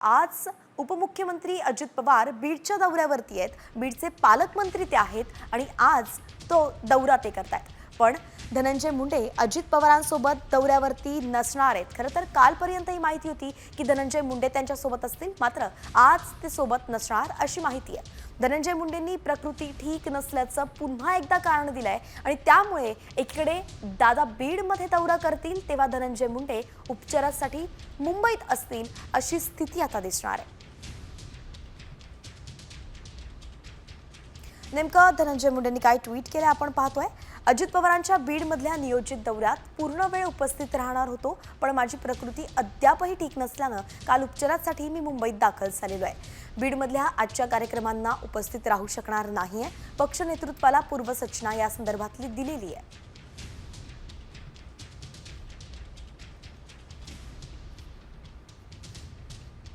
आज उपमुख्यमंत्री अजित पवार बीडच्या दौऱ्यावरती आहेत. बीडचे पालकमंत्री ते आहेत आणि आज तो दौरा ते करतायत. पण धनंजय मुंडे अजित पवारांसोबत दौऱ्यावरती नसणार आहेत. खरं तर कालपर्यंत ही माहिती होती की धनंजय मुंडे त्यांच्यासोबत असतील. मात्र आज ते सोबत नसणार अशी माहिती आहे. धनंजय मुंडेंनी प्रकृती ठीक नसल्याचं पुन्हा एकदा कारण दिलंय आणि त्यामुळे एकीकडे दादा बीडमध्ये दौरा करतील तेव्हा धनंजय मुंडे उपचारासाठी मुंबईत असतील अशी स्थिती आता दिसणार आहे. नेमकं धनंजय मुंडेंनी काय ट्विट केलं आपण पाहतोय. अजित पवारांच्या बीडमधल्या नियोजित दौऱ्यात पूर्ण वेळ उपस्थित राहणार होतो पण माझी प्रकृती अद्यापही ठीक नसल्यानं काल उपचारासाठी मी मुंबईत दाखल झालेलो आहे. बीडमधल्या आजच्या कार्यक्रमांना उपस्थित राहू शकणार नाहीये. पक्ष नेतृत्वाला पूर्वसूचना या संदर्भातली दिलेली आहे.